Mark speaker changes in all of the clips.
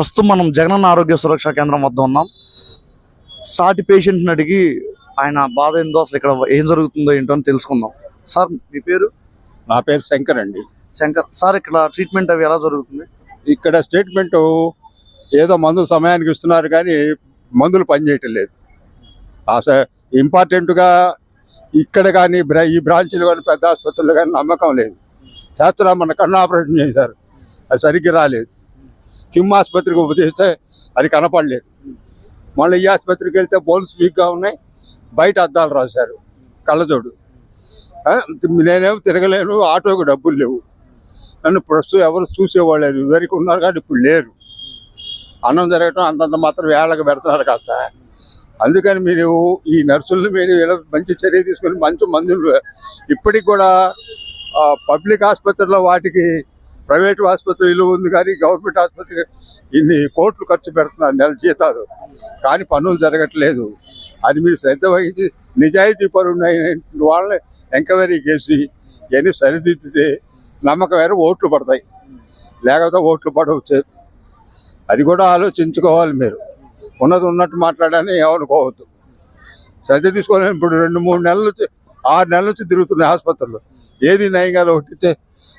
Speaker 1: ప్రస్తుతం మనం జగనన్న ఆరోగ్య సురక్ష కేంద్రం వద్ద ఉన్నాం. సాటి పేషెంట్ని అడిగి ఆయన బాధ ఏందో అసలు ఇక్కడ ఏం జరుగుతుందో ఏంటో అని తెలుసుకుందాం. సార్ మీ పేరు?
Speaker 2: నా పేరు శంకర్ అండి.
Speaker 1: శంకర్. సార్ ఇక్కడ ట్రీట్మెంట్ అవి ఎలా జరుగుతుంది?
Speaker 2: ఇక్కడ స్టేట్మెంట్ ఏదో మందులు సమయానికి ఇస్తున్నారు కానీ మందులు పనిచేయటం లేదు. అసలు ఇంపార్టెంట్గా ఇక్కడ కానీ ఈ బ్రాంచ్లు కానీ పెద్ద ఆసుపత్రులు కానీ నమ్మకం లేదు. శాస్త్రం మన కన్ను ఆపరేషన్ చేశారు. అది సరిగ్గా రాలేదు. కిమ్ ఆసుపత్రికి ఉపదేశిస్తే అది కనపడలేదు. మళ్ళీ ఈ ఆసుపత్రికి వెళ్తే బోన్స్ వీక్గా ఉన్నాయి. బయట అద్దాలు రాశారు. కళ్ళజోడు. ఆ, నేనేమో తిరగలేను ఆటోకి డబ్బులు లేవు. నన్ను ప్రస్తుతం ఎవరు చూసేవాళ్ళు లేరు. ఇదివరకు ఉన్నారు కానీ ఇప్పుడు లేరు. అన్నం జరగటం అంతంత మాత్రం వేళకు పెడుతున్నారు కాస్త. అందుకని మీరు ఈ నర్సులను మీరు ఇలా మంచి చర్య తీసుకొని మంచి మందులు ఇప్పటికి కూడా పబ్లిక్ ఆసుపత్రిలో వాటికి ప్రైవేట్ ఆసుపత్రి విలువ ఉంది కానీ గవర్నమెంట్ ఆసుపత్రికి ఇన్ని కోట్లు ఖర్చు పెడుతున్నారు నెల జీతాలు. కానీ పనులు జరగట్లేదు. అది మీరు శ్రద్ధ వహించి నిజాయితీ పరుడు వాళ్ళని ఎంక్వైరీ చేసి ఇవన్నీ సరిదిద్దితే నమ్మకమైన ఓట్లు పడతాయి. లేకపోతే ఓట్లు పడవచ్చు. అది కూడా ఆలోచించుకోవాలి మీరు. ఉన్నది ఉన్నట్టు మాట్లాడని ఏమనుకోవద్దు. శ్రద్ధ తీసుకోలేని ఇప్పుడు రెండు మూడు నెలల నుంచి ఆరు నెలల నుంచి తిరుగుతున్నాయి ఆసుపత్రులు ఏది నయంగా ఒకటి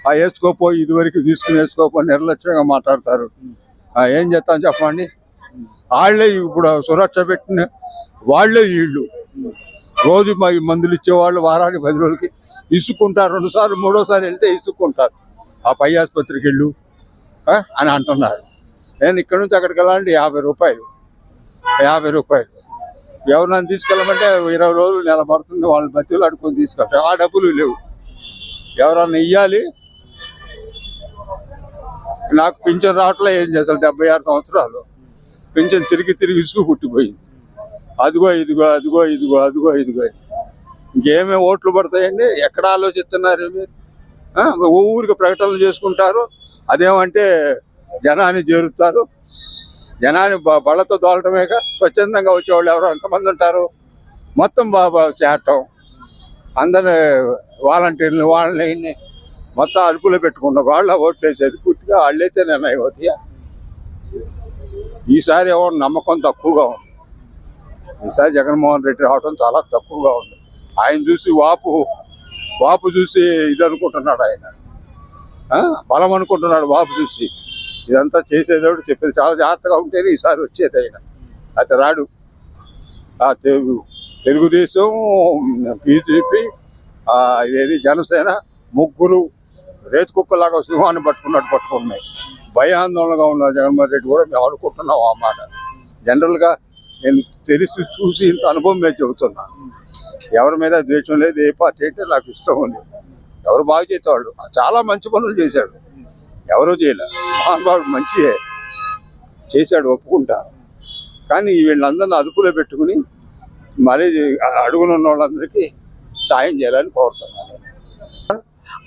Speaker 2: ఆ వేసుకోపో ఇదివరకు తీసుకుని వేసుకోపో నిర్లక్ష్యంగా మాట్లాడతారు. ఏం చేస్తాం చెప్పండి? వాళ్ళే ఇప్పుడు సురక్ష పెట్టిన వాళ్ళే వీళ్ళు. రోజు మా మందులు ఇచ్చేవాళ్ళు వారానికి పది రోజులకి ఇసుక్కుంటారు. రెండుసార్లు మూడోసారి వెళ్తే ఇసుక్కుంటారు. ఆ పై ఆసుపత్రికి వెళ్ళు. అని అంటున్నారు. నేను ఇక్కడ నుంచి అక్కడికి వెళ్ళాలంటే యాభై రూపాయలు. యాభై రూపాయలు. ఎవరినైనా తీసుకెళ్ళమంటే ఇరవై రోజులు నెల పడుతుంది. వాళ్ళని బతిలు తీసుకెళ్తారు. ఆ డబ్బులు లేవు. ఎవరన్నా ఇవ్వాలి నాకు పింఛన్ రావట్లే ఏం చేస్తారు డెబ్బై ఆరు సంవత్సరాలు. పింఛన్ తిరిగి తిరిగి ఇసుకు పుట్టిపోయింది. అదిగో ఇదిగో అదిగో ఇదిగో అదిగో ఇదిగో ఇంకేమే ఇంకేమేమి ఓట్లు పడతాయండి? ఎక్కడ ఆలోచిస్తున్నారు మీరు? ఊరికి ప్రకటనలు చేసుకుంటారు. అదేమంటే జనాన్ని చేరుతారు. జనాన్ని బ- బళ్ళతో దోలటమేక స్వచ్ఛందంగా వచ్చేవాళ్ళు ఎవరు ఎంతమంది ఉంటారు? మొత్తం బాబా చేరటం. అందరి వాలంటీర్లు వాళ్ళని మొత్తం అదుపులో పెట్టుకున్న వాళ్ళ ఓట్లేసేది పూర్తిగా వాళ్ళైతే నిర్ణయం అవుతాయా. ఈసారి ఏమో నమ్మకం తక్కువగా ఉంది. ఈసారి జగన్మోహన్ రెడ్డి రావడం చాలా తక్కువగా ఉంది. ఆయన చూసి వాపు వాపు చూసి ఇది అనుకుంటున్నాడు ఆయన. బలం అనుకుంటున్నాడు వాపు చూసి. ఇదంతా చేసేదాడు చెప్పేది చాలా జాగ్రత్తగా ఉంటేనే ఈసారి వచ్చేది ఆయన. అతను రాడు. ఆ తెలుగు తెలుగుదేశం బీజేపీ ఇదేది జనసేన ముగ్గురు రేతు కుక్కలాగా సింహాన్ని పట్టుకున్నట్టు పట్టుకున్నాయి. భయాందోళనగా ఉన్న జగన్మోహన్ రెడ్డి కూడా మేము అనుకుంటున్నాం ఆ మాట. జనరల్గా నేను తెలిసి చూసి ఇంత అనుభవం మేము చెబుతున్నాను ఎవరి మీద ద్వేషం లేదు ఏ పార్టీ అంటే నాకు ఇష్టం ఉంది. ఎవరు బాగా చేసేవాళ్ళు? చాలా మంచి పనులు చేశాడు. ఎవరో చేయలేదు మహానుభావుడు మంచియే. చేశాడు ఒప్పుకుంటా. కానీ వీళ్ళందరినీ అదుపులో పెట్టుకుని మరీ అడుగునున్న వాళ్ళందరికీ సాయం చేయాలని కోరుతున్నాను.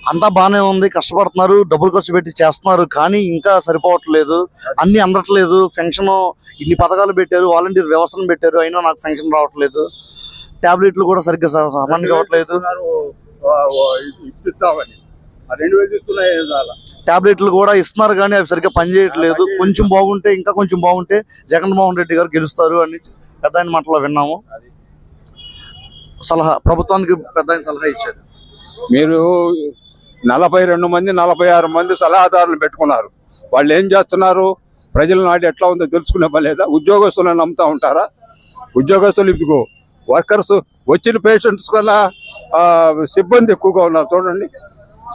Speaker 1: అంతా బానే ఉంది కష్టపడుతున్నారు డబ్బులు ఖర్చు పెట్టి చేస్తున్నారు కానీ ఇంకా సరిపోవట్లేదు. అన్ని అందట్లేదు. ఫెన్షన్ ఇన్ని పథకాలు పెట్టారు వాలంటీర్ వ్యవస్థను పెట్టారు అయినా నాకు ఫెన్షన్ రావట్లేదు. టాబ్లెట్లు కూడా సరిగ్గా స- సమయానికి ఇవ్వట్లేదు
Speaker 2: ఇప్పిస్తామని. ఆ రెండు వేలు ఇస్తున్నాయి చాలా
Speaker 1: టాబ్లెట్లు కూడా ఇస్తున్నారు కానీ అవి సరిగ్గా పనిచేయట్లేదు కొంచెం బాగుంటే ఇంకా కొంచెం బాగుంటే జగన్మోహన్ రెడ్డి గారు గెలుస్తారు అని పెద్ద ఆయన మాటలో విన్నాము. సలహా ప్రభుత్వానికి పెద్ద ఆయన సలహా ఇచ్చారు.
Speaker 2: మీరు నలభై రెండు మంది నలభై ఆరు మంది సలహాదారులు పెట్టుకున్నారు. వాళ్ళు ఏం చేస్తున్నారు? ప్రజల నాటి ఎట్లా ఉందో తెలుసుకునే పని లేదా? ఉద్యోగస్తులను నమ్ముతా ఉంటారా? ఉద్యోగస్తులు ఇదిగో వర్కర్స్ వచ్చిన పేషెంట్స్ వల్ల సిబ్బంది ఎక్కువగా ఉన్నారు. చూడండి.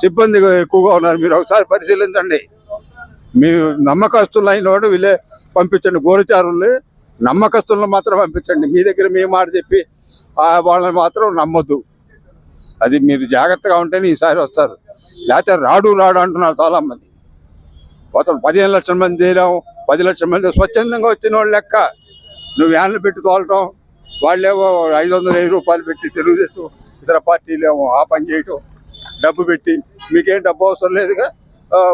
Speaker 2: సిబ్బంది ఎక్కువగా ఉన్నారు. మీరు ఒకసారి పరిశీలించండి. మీ నమ్మకస్తులు అయిన వాడు వీళ్ళే పంపించండి. గోరచారులు నమ్మకస్తులను మాత్రం పంపించండి. మీ దగ్గర మీ మాట చెప్పి వాళ్ళని మాత్రం నమ్మొద్దు. అది మీరు జాగ్రత్తగా ఉంటేనే ఈసారి వస్తారు. లేకపోతే రాడు రాడు అంటున్నారు చాలా మంది అసలు పదిహేను లక్షల మంది చేయడం పది లక్షల మంది స్వచ్ఛందంగా వచ్చిన వాళ్ళు లెక్క. నువ్వు వ్యాన్లు పెట్టి తోలటం వాళ్ళేమో ఐదు వందల వెయ్యి రూపాయలు పెట్టి తెలుగుదేశం ఇతర పార్టీలు ఏమో ఆ పని చేయటం డబ్బు పెట్టి మీకేం డబ్బు అవసరం లేదుగా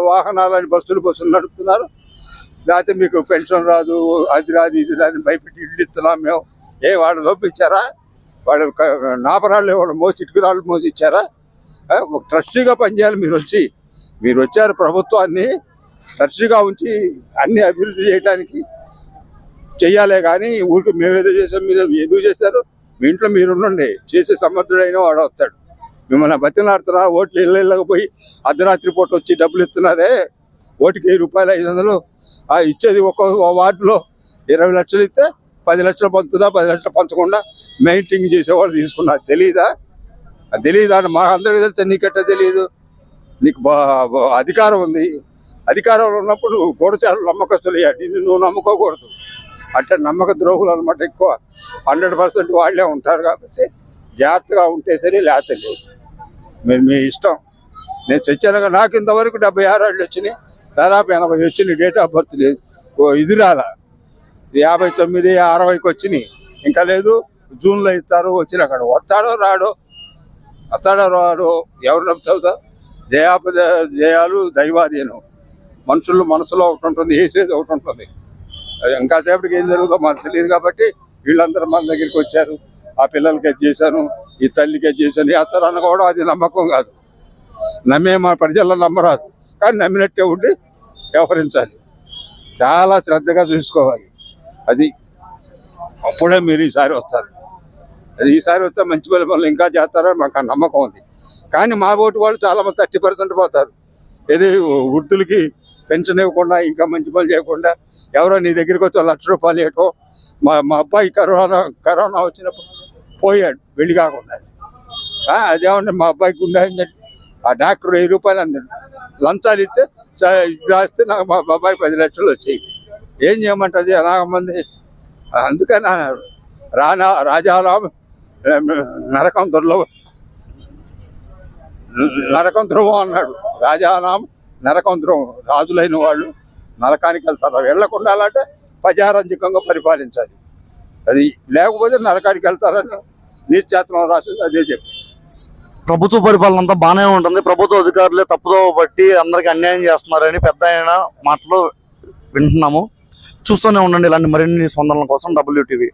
Speaker 2: వాహనాలని బస్సులు బస్సులు నడుపుతున్నారు. లేకపోతే మీకు పెన్షన్ రాదు అది రాదు ఇది రాదు భయపెట్టి ఇల్లు ఇస్తున్నాం మేము. ఏ వాళ్ళు లోపించారా? వాళ్ళు నాపరాళ్ళు వాళ్ళు మోసి ఇటుకురాళ్ళు మోసి ఇచ్చారా? ఒక ట్రస్టీగా పనిచేయాలి. మీరు వచ్చి మీరు వచ్చారు ప్రభుత్వాన్ని ట్రస్టీగా ఉంచి అన్ని అభివృద్ధి చేయడానికి చెయ్యాలే కానీ ఊరికి మేము ఏదో చేసాం మీరు ఎందుకు చేస్తారు మీ ఇంట్లో మీరు ఉండండి. చేసే సమర్థుడైన వాడు వస్తాడు. మిమ్మల్ని బతిలాడుతారా ఓట్లు ఇళ్ళ ఇళ్ళకి పోయి అర్ధరాత్రి పూట వచ్చి డబ్బులు ఇస్తున్నారే? ఓటుకి వెయ్యి రూపాయలు ఐదు వందలు. ఆ ఇచ్చేది ఒక్కొక్క వార్డులో ఇరవై లక్షలు ఇస్తే పది లక్షలు పంచుదా పది లక్షలు పంచకుండా మెయింటైన్ చేసేవాళ్ళు తీసుకున్నారు తెలీదా? అది తెలీదు అంటే మాకు అందరికీ తెలిస్తే నీకెట్ట తెలియదు నీకు బా- అధికారం ఉంది. అధికారంలో ఉన్నప్పుడు గోడచారు నమ్మకస్తులు నిన్ను నువ్వు నమ్ముకోకూడదు. అంటే నమ్మక ద్రోహులు అనమాట ఎక్కువ. హండ్రెడ్ పర్సెంట్ వాళ్ళే ఉంటారు కాబట్టి జాగ్రత్తగా ఉంటే సరే లేకపోతే లేదు. మీరు మీ ఇష్టం. నేను చచ్చానుగా నాకు ఇంతవరకు డెబ్బై ఆరు ఏళ్ళు వచ్చినాయి. దాదాపు ఎనభై వచ్చినాయి. డేట్ ఆఫ్ బర్త్ లేదు. ఓ ఇది రాలా. యాభై తొమ్మిది అరవైకి వచ్చినాయి. ఇంకా లేదు. జూన్లో ఇస్తారు వచ్చిన అక్కడ వస్తాడో రాడో వస్తాడో ఎవరు నమ్ముతావుతా జయాపద జయాలు దైవాధీనం. మనుషులు మనసులో ఒకటి ఉంటుంది వేసేది ఒకటి ఉంటుంది. అది ఇంకా సేపటికి ఏం జరుగుతుందో మనకు తెలియదు కాబట్టి వీళ్ళందరూ మన దగ్గరికి వచ్చారు. ఆ పిల్లలకి అది చేశాను ఈ తల్లికి అది చేశాను. వేస్తారు అనుకోవడం అది నమ్మకం కాదు. నమ్మే మా ప్రజల్లో నమ్మరాదు. కానీ నమ్మినట్టే ఉండి వ్యవహరించాలి. చాలా శ్రద్ధగా చూసుకోవాలి. అది అప్పుడే మీరు ఈసారి వస్తారు. ఈసారి వస్తే మంచి పని పనులు ఇంకా చేస్తారని మాకు ఆ నమ్మకం ఉంది. కానీ మా ఓటు వాళ్ళు చాలా మంది థర్టీ పర్సెంట్ పోతారు. ఇది వృద్ధులకి పెన్షన్ ఇవ్వకుండా ఇంకా మంచి పనులు చేయకుండా ఎవరో నీ దగ్గరికి వచ్చి లక్ష రూపాయలు ఇవ్వటం మా మా అబ్బాయి కరోనా కరోనా వచ్చినప్పుడు పోయాడు వెళ్ళి కాకుండా. అదేమంటే మా అబ్బాయికి ఉండే ఆ డాక్టర్ వెయ్యి రూపాయలు అన్నాడు. లంచాలు ఇస్తే రాస్తే నాకు మా అబ్బాయి పది లక్షలు వచ్చాయి. ఏం చేయమంటది అలాగ మంది? అందుకని రానా రాజారాం నరకం దొరలో నరకం ధ్రువం అన్నాడు. రాజానాం నరకం ధ్రువం రాజులైన వాళ్ళు నరకానికి వెళ్తారు. వెళ్ళకుండా అంటే ప్రజారంజకంగా పరిపాలించాలి. అది లేకపోతే నరకానికి వెళ్తారని నీచేతనం రాసింది అదే చెప్పి.
Speaker 1: ప్రభుత్వ పరిపాలన అంతా బాగానే ఉంటుంది. ప్రభుత్వ అధికారులే తప్పుదో బట్టి అందరికి అన్యాయం చేస్తున్నారని పెద్ద ఆయన మాటలు వింటున్నాము. చూస్తూనే ఉండండి ఇలాంటి మరిన్ని స్పందనల కోసం డబ్ల్యూటీవీ